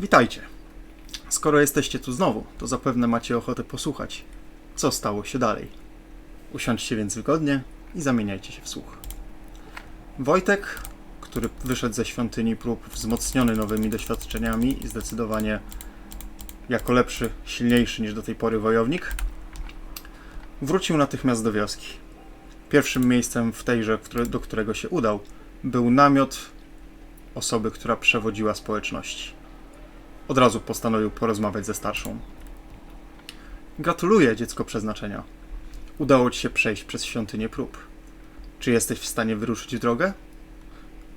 Witajcie. Skoro jesteście tu znowu, to zapewne macie ochotę posłuchać, co stało się dalej. Usiądźcie więc wygodnie i zamieniajcie się w słuch. Wojtek, który wyszedł ze świątyni prób wzmocniony nowymi doświadczeniami i zdecydowanie jako lepszy, silniejszy niż do tej pory wojownik, wrócił natychmiast do wioski. Pierwszym miejscem w tejże, do którego się udał, był namiot osoby, która przewodziła społeczności. Od razu postanowił porozmawiać ze starszą. Gratuluję, dziecko przeznaczenia. Udało ci się przejść przez świątynię prób. Czy jesteś w stanie wyruszyć drogę?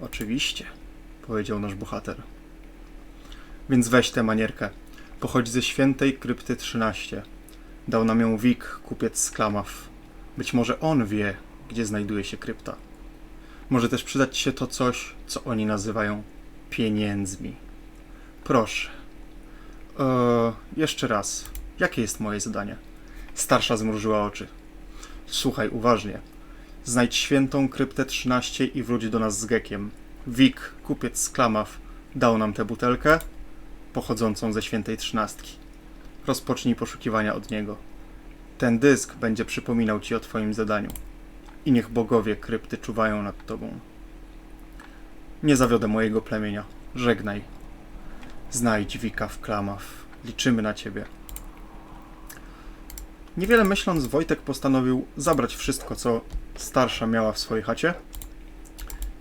Oczywiście, powiedział nasz bohater. Więc weź tę manierkę. Pochodzi ze świętej krypty 13. Dał nam ją Wik, kupiec z Klamaw. Być może on wie, gdzie znajduje się krypta. Może też przydać się to coś, co oni nazywają pieniędzmi. Proszę. Eee, jeszcze raz. Jakie jest moje zadanie? Starsza zmrużyła oczy. Słuchaj uważnie. Znajdź świętą kryptę 13 i wróć do nas z gekiem. Wik, kupiec z Klamaw, dał nam tę butelkę pochodzącą ze świętej trzynastki. Rozpocznij poszukiwania od niego. Ten dysk będzie przypominał ci o twoim zadaniu. I niech bogowie krypty czuwają nad tobą. Nie zawiodę mojego plemienia. Żegnaj. Znajdź Wika w Klamaw. Liczymy na ciebie. Niewiele myśląc, Wojtek postanowił zabrać wszystko, co starsza miała w swojej chacie.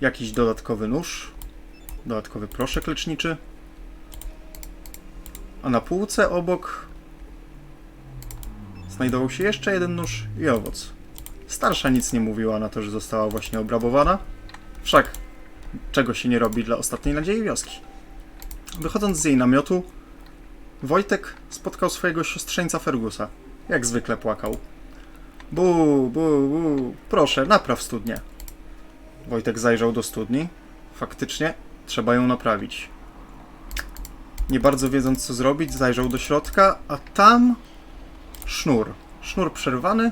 Jakiś dodatkowy nóż, dodatkowy proszek leczniczy, a na półce obok znajdował się jeszcze jeden nóż i owoc. Starsza nic nie mówiła na to, że została właśnie obrabowana. Wszak czego się nie robi dla ostatniej nadziei wioski. Wychodząc z jej namiotu, Wojtek spotkał swojego siostrzeńca Fergusa. Jak zwykle płakał. Bu, bu, bu, proszę, napraw studnię. Wojtek zajrzał do studni. Faktycznie, trzeba ją naprawić. Nie bardzo wiedząc co zrobić, zajrzał do środka, a tam sznur. Sznur przerwany,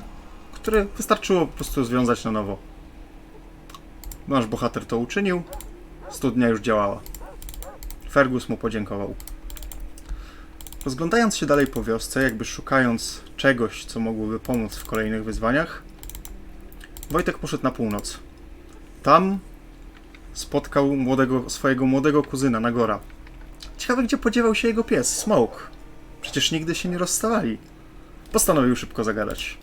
który wystarczyło po prostu związać na nowo. Nasz bohater to uczynił, studnia już działała. Fergus mu podziękował. Rozglądając się dalej po wiosce, jakby szukając czegoś, co mogłoby pomóc w kolejnych wyzwaniach, Wojtek poszedł na północ. Tam spotkał młodego, swojego młodego kuzyna Nagora. Ciekawe, gdzie podziewał się jego pies, Smoke. Przecież nigdy się nie rozstawali. Postanowił szybko zagadać.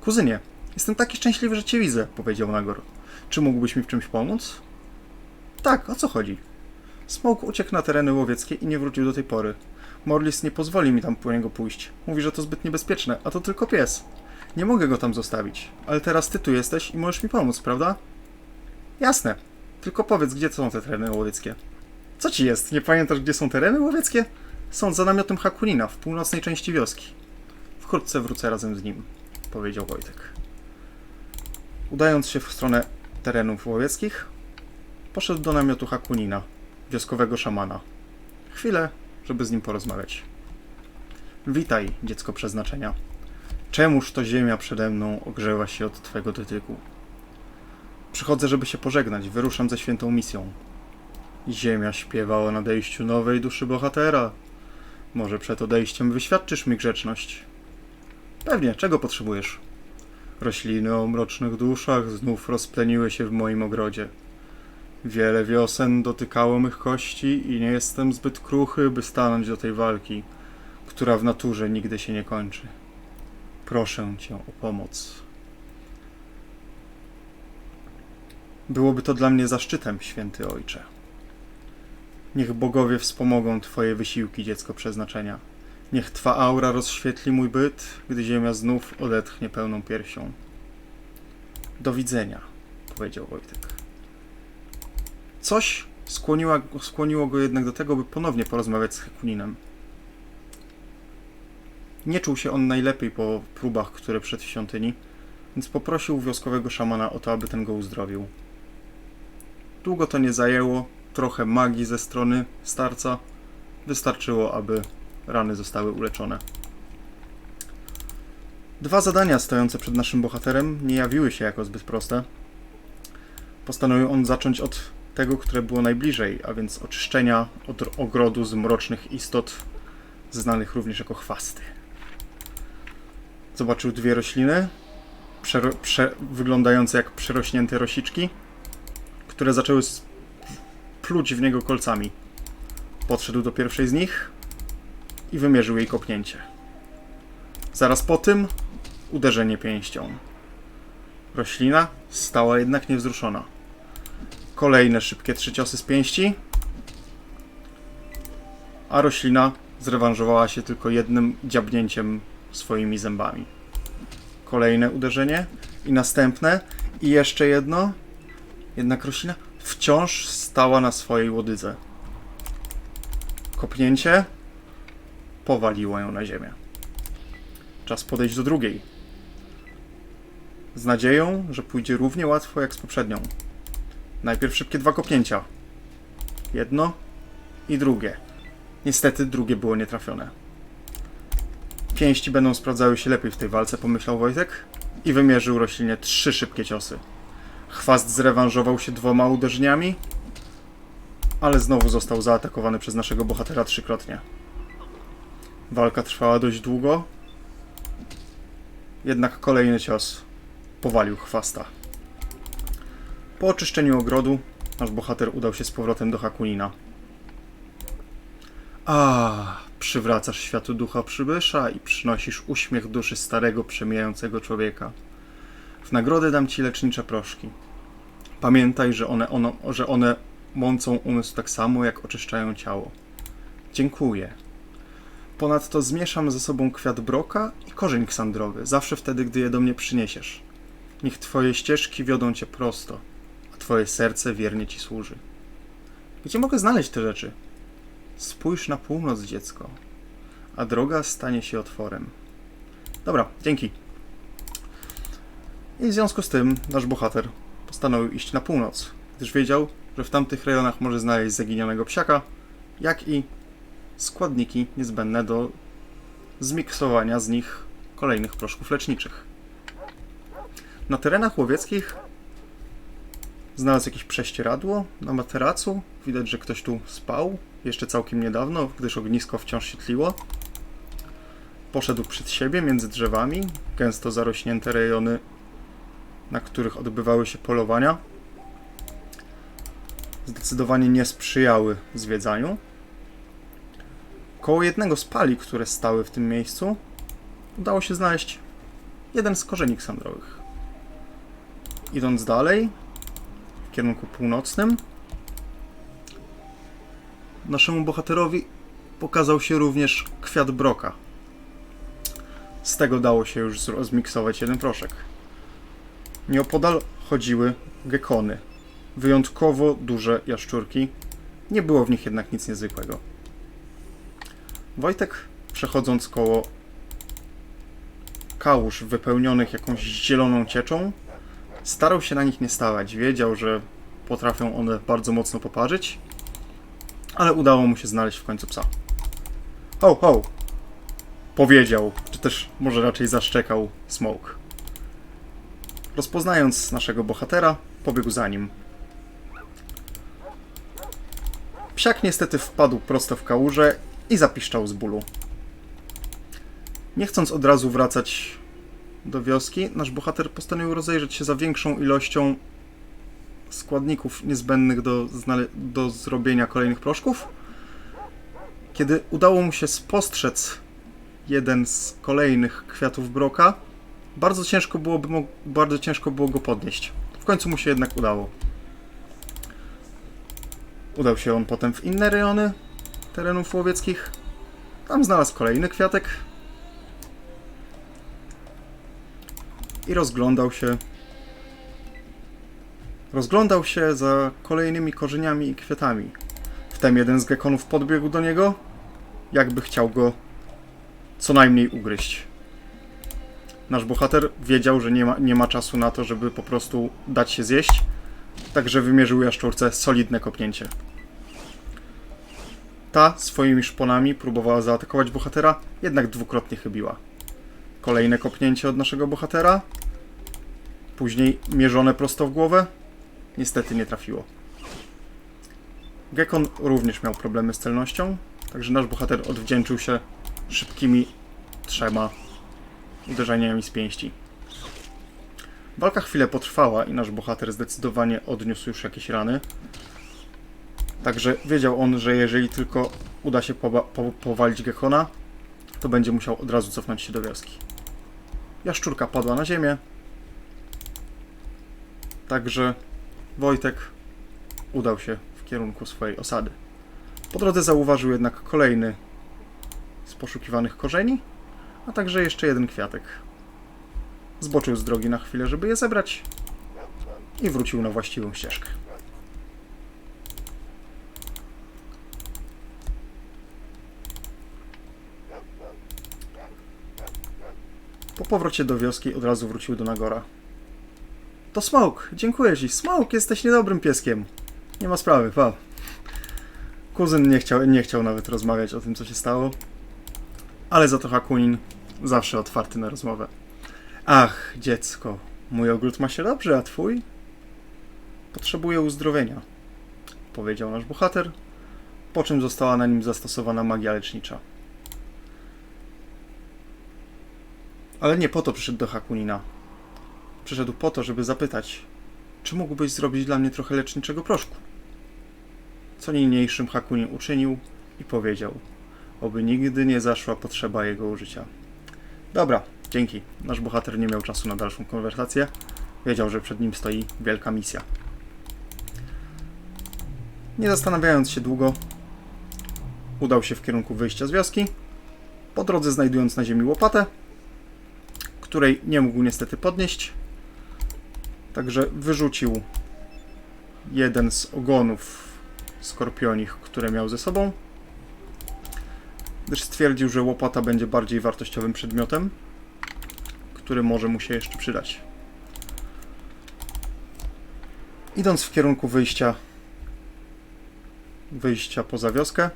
Kuzynie, jestem taki szczęśliwy, że cię widzę, powiedział Nagor. Czy mógłbyś mi w czymś pomóc? Tak, o co chodzi? Smoke uciekł na tereny łowieckie i nie wrócił do tej pory. Morlis nie pozwoli mi tam po niego pójść. Mówi, że to zbyt niebezpieczne, a to tylko pies. Nie mogę go tam zostawić. Ale teraz ty tu jesteś i możesz mi pomóc, prawda? Jasne. Tylko powiedz, gdzie są te tereny łowieckie. Co ci jest? Nie pamiętasz, gdzie są tereny łowieckie? Są za namiotem Hakunina, w północnej części wioski. Wkrótce wrócę razem z nim, powiedział Wojtek. Udając się w stronę terenów łowieckich, poszedł do namiotu Hakunina, wioskowego szamana. Chwilę, żeby z nim porozmawiać. Witaj, dziecko przeznaczenia. Czemuż to ziemia przede mną ogrzewa się od twego dotyku? Przychodzę, żeby się pożegnać, wyruszam ze świętą misją. Ziemia śpiewa o nadejściu nowej duszy bohatera. Może przed odejściem wyświadczysz mi grzeczność. Pewnie, czego potrzebujesz? Rośliny o mrocznych duszach znów rozpleniły się w moim ogrodzie. Wiele wiosen dotykało mych kości i nie jestem zbyt kruchy, by stanąć do tej walki, która w naturze nigdy się nie kończy. Proszę cię o pomoc. Byłoby to dla mnie zaszczytem, święty ojcze. Niech bogowie wspomogą Twoje wysiłki, dziecko przeznaczenia. Niech Twa aura rozświetli mój byt, gdy ziemia znów odetchnie pełną piersią. Do widzenia, powiedział Wojtek. Coś skłoniła, skłoniło go jednak do tego, by ponownie porozmawiać z Hekuninem. Nie czuł się on najlepiej po próbach, które przed w świątyni, więc poprosił wioskowego szamana o to, aby ten go uzdrowił. Długo to nie zajęło, trochę magii ze strony starca wystarczyło, aby rany zostały uleczone. Dwa zadania stojące przed naszym bohaterem nie jawiły się jako zbyt proste. Postanowił on zacząć od tego, które było najbliżej, a więc oczyszczenia od ogrodu z mrocznych istot, znanych również jako chwasty. Zobaczył dwie rośliny, prze- wyglądające jak przerośnięte rosiczki, które zaczęły pluć w niego kolcami. Podszedł do pierwszej z nich i wymierzył jej kopnięcie. Zaraz po tym uderzenie pięścią. Roślina stała jednak niewzruszona. Kolejne szybkie trzy ciosy z pięści, a roślina zrewanżowała się tylko jednym dziabnięciem swoimi zębami. Kolejne uderzenie i następne i jeszcze jedno. Jednak roślina wciąż stała na swojej łodydze. Kopnięcie powaliło ją na ziemię. Czas podejść do drugiej. Z nadzieją, że pójdzie równie łatwo jak z poprzednią. Najpierw szybkie dwa kopnięcia. Jedno i drugie. Niestety drugie było nietrafione. Pięści będą sprawdzały się lepiej w tej walce, pomyślał Wojtek i wymierzył roślinie trzy szybkie ciosy. Chwast zrewanżował się dwoma uderzeniami, ale znowu został zaatakowany przez naszego bohatera trzykrotnie. Walka trwała dość długo, jednak kolejny cios powalił chwasta. Po oczyszczeniu ogrodu nasz bohater udał się z powrotem do Hakunina. A, przywracasz światu ducha przybysza i przynosisz uśmiech duszy starego, przemijającego człowieka. W nagrodę dam ci lecznicze proszki. Pamiętaj, że one, ono, że one mącą umysł tak samo, jak oczyszczają ciało. Dziękuję. Ponadto zmieszam ze sobą kwiat broka i korzeń ksandrowy, zawsze wtedy, gdy je do mnie przyniesiesz. Niech twoje ścieżki wiodą cię prosto, twoje serce wiernie ci służy. Gdzie mogę znaleźć te rzeczy? Spójrz na północ, dziecko, a droga stanie się otworem. Dobra, dzięki. I w związku z tym nasz bohater postanowił iść na północ, gdyż wiedział, że w tamtych rejonach może znaleźć zaginionego psiaka, jak i składniki niezbędne do zmiksowania z nich kolejnych proszków leczniczych. Na terenach łowieckich znalazł jakieś prześcieradło na materacu. Widać, że ktoś tu spał jeszcze całkiem niedawno, gdyż ognisko wciąż się tliło. Poszedł przed siebie między drzewami, gęsto zarośnięte rejony, na których odbywały się polowania. Zdecydowanie nie sprzyjały zwiedzaniu. Koło jednego z pali, które stały w tym miejscu, udało się znaleźć jeden z korzeni ksandrowych. Idąc dalej, w kierunku północnym, naszemu bohaterowi pokazał się również kwiat broka. Z tego dało się już rozmiksować jeden proszek. Nieopodal chodziły gekony. Wyjątkowo duże jaszczurki. Nie było w nich jednak nic niezwykłego. Wojtek, przechodząc koło kałuż wypełnionych jakąś zieloną cieczą, starał się na nich nie stawać. Wiedział, że potrafią one bardzo mocno poparzyć, ale udało mu się znaleźć w końcu psa. Ho, ho! Powiedział, czy też może raczej zaszczekał Smoke. Rozpoznając naszego bohatera, pobiegł za nim. Psiak niestety wpadł prosto w kałużę i zapiszczał z bólu. Nie chcąc od razu wracać do wioski, nasz bohater postanowił rozejrzeć się za większą ilością składników niezbędnych do, do zrobienia kolejnych proszków. Kiedy udało mu się spostrzec jeden z kolejnych kwiatów broka, bardzo ciężko byłoby bardzo ciężko było go podnieść. W końcu mu się jednak udało. Udał się on potem w inne rejony terenów łowieckich. Tam znalazł kolejny kwiatek i rozglądał się. Rozglądał się za kolejnymi korzeniami i kwiatami. Wtem jeden z gekonów podbiegł do niego, jakby chciał go co najmniej ugryźć. Nasz bohater wiedział, że nie ma, nie ma czasu na to, żeby po prostu dać się zjeść, także wymierzył jaszczurce solidne kopnięcie. Ta swoimi szponami próbowała zaatakować bohatera, jednak dwukrotnie chybiła. Kolejne kopnięcie od naszego bohatera. Później mierzone prosto w głowę. Niestety nie trafiło. Gekon również miał problemy z celnością, także nasz bohater odwdzięczył się szybkimi trzema uderzeniami z pięści. Walka chwilę potrwała i nasz bohater zdecydowanie odniósł już jakieś rany. Także wiedział on, że jeżeli tylko uda się po- powalić Gekona, to będzie musiał od razu cofnąć się do wioski. Jaszczurka padła na ziemię. Także Wojtek udał się w kierunku swojej osady. Po drodze zauważył jednak kolejny z poszukiwanych korzeni, a także jeszcze jeden kwiatek. Zboczył z drogi na chwilę, żeby je zebrać i wrócił na właściwą ścieżkę. Po powrocie do wioski od razu wrócił do Nagora. To Smoke, dziękuję ci. Smoke, jesteś niedobrym pieskiem. Nie ma sprawy, pa. Kuzyn nie chciał, nie chciał nawet rozmawiać o tym, co się stało. Ale za to Hakunin zawsze otwarty na rozmowę. Ach, dziecko, mój ogród ma się dobrze, a twój? Potrzebuje uzdrowienia, powiedział nasz bohater, po czym została na nim zastosowana magia lecznicza. Ale nie po to przyszedł do Hakunina. Przyszedł po to, żeby zapytać, czy mógłbyś zrobić dla mnie trochę leczniczego proszku? Co niniejszym Hakunin uczynił i powiedział, oby nigdy nie zaszła potrzeba jego użycia. Dobra, dzięki. Nasz bohater nie miał czasu na dalszą konwersację. Wiedział, że przed nim stoi wielka misja. Nie zastanawiając się długo, udał się w kierunku wyjścia z wioski. Po drodze znajdując na ziemi łopatę, której nie mógł niestety podnieść. Także wyrzucił jeden z ogonów skorpionich, które miał ze sobą, gdyż stwierdził, że łopata będzie bardziej wartościowym przedmiotem, który może mu się jeszcze przydać. Idąc w kierunku wyjścia wyjścia poza wioskę,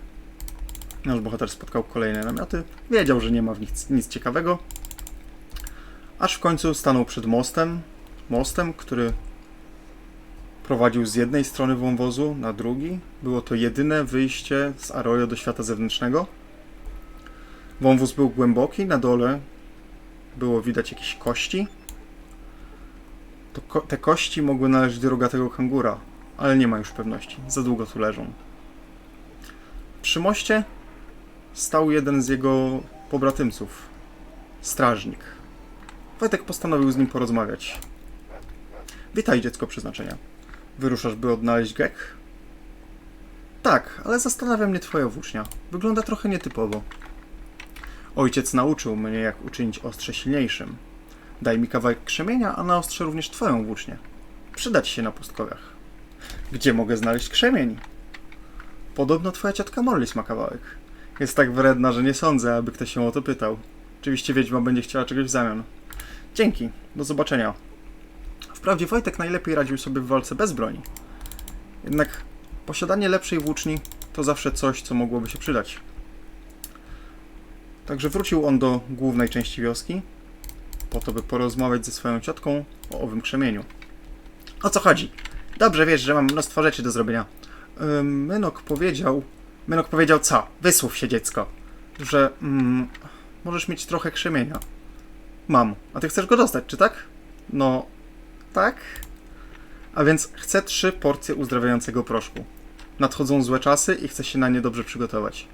nasz bohater spotkał kolejne namioty. Wiedział, że nie ma w nich nic ciekawego, aż w końcu stanął przed mostem, mostem, który prowadził z jednej strony wąwozu na drugi. Było to jedyne wyjście z Arroyo do świata zewnętrznego. Wąwóz był głęboki, na dole było widać jakieś kości. Ko te kości mogły należeć do rogatego kangura, ale nie ma już pewności. Za długo tu leżą. Przy moście stał jeden z jego pobratymców, strażnik. Wojtek postanowił z nim porozmawiać. Witaj, dziecko przeznaczenia. Wyruszasz, by odnaleźć gek? Tak, ale zastanawia mnie twoja włócznia. Wygląda trochę nietypowo. Ojciec nauczył mnie, jak uczynić ostrze silniejszym. Daj mi kawałek krzemienia, a naostrzę również twoją włócznię. Przydać się na pustkowiach. Gdzie mogę znaleźć krzemień? Podobno twoja ciotka Morlis ma kawałek. Jest tak wredna, że nie sądzę, aby ktoś się o to pytał. Oczywiście wiedźma będzie chciała czegoś w zamian. Dzięki, do zobaczenia. Wprawdzie Wojtek najlepiej radził sobie w walce bez broni. Jednak posiadanie lepszej włóczni to zawsze coś, co mogłoby się przydać. Także wrócił on do głównej części wioski, po to, by porozmawiać ze swoją ciotką o owym krzemieniu. O co chodzi? Dobrze wiesz, że mam mnóstwo rzeczy do zrobienia. Ym, Mynok powiedział... Mynok powiedział co? Wysłów się, dziecko. Że mm, możesz mieć trochę krzemienia. Mam. A ty chcesz go dostać, czy tak? No, tak. A więc chcę trzy porcje uzdrawiającego proszku. Nadchodzą złe czasy i chcę się na nie dobrze przygotować.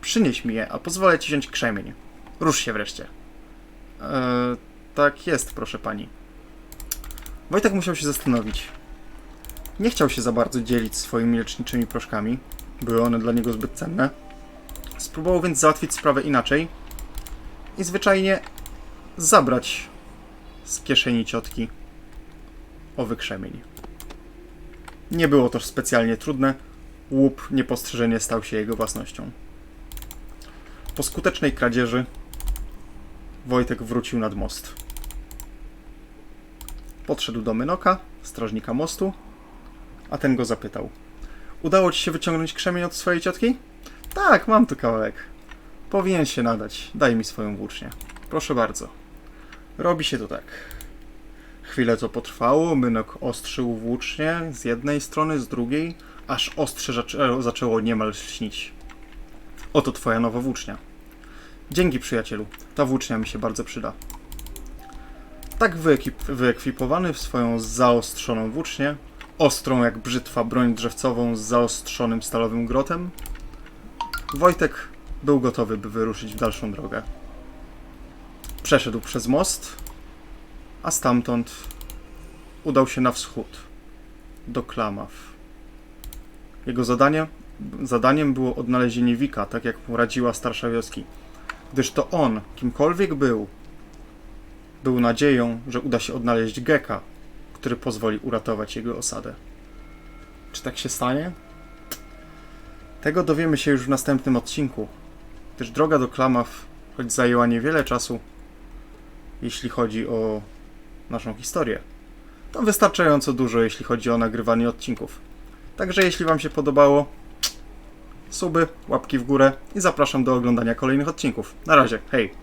Przynieś mi je, a pozwolę ci wziąć krzemień. Rusz się wreszcie. Eee, tak jest, proszę pani. Wojtek musiał się zastanowić. Nie chciał się za bardzo dzielić swoimi leczniczymi proszkami. Były one dla niego zbyt cenne. Spróbował więc załatwić sprawę inaczej i zwyczajnie zabrać z kieszeni ciotki owy krzemień. Nie było to specjalnie trudne. Łup niepostrzeżenie stał się jego własnością. Po skutecznej kradzieży Wojtek wrócił nad most. Podszedł do Mynoka, strażnika mostu, a ten go zapytał. Udało ci się wyciągnąć krzemień od swojej ciotki? Tak, mam tu kawałek. Powinien się nadać. Daj mi swoją włócznię. Proszę bardzo. Robi się to tak. Chwilę to potrwało, Mynok ostrzył włócznie z jednej strony, z drugiej, aż ostrze zaczęło, niemal lśnić. Oto twoja nowa włócznia. Dzięki przyjacielu, ta włócznia mi się bardzo przyda. Tak wyekwipowany w swoją zaostrzoną włócznię, ostrą jak brzytwa broń drzewcową z zaostrzonym stalowym grotem, Wojtek był gotowy, by wyruszyć w dalszą drogę. Przeszedł przez most, a stamtąd udał się na wschód, do Klamaw. Jego zadanie, zadaniem było odnalezienie Wika, tak jak mu radziła starsza wioski, gdyż to on, kimkolwiek był, był nadzieją, że uda się odnaleźć Geka, który pozwoli uratować jego osadę. Czy tak się stanie? Tego dowiemy się już w następnym odcinku, gdyż droga do Klamaw, choć zajęła niewiele czasu, jeśli chodzi o naszą historię, to wystarczająco dużo, jeśli chodzi o nagrywanie odcinków. Także jeśli Wam się podobało, suby, łapki w górę i zapraszam do oglądania kolejnych odcinków. Na razie, hej!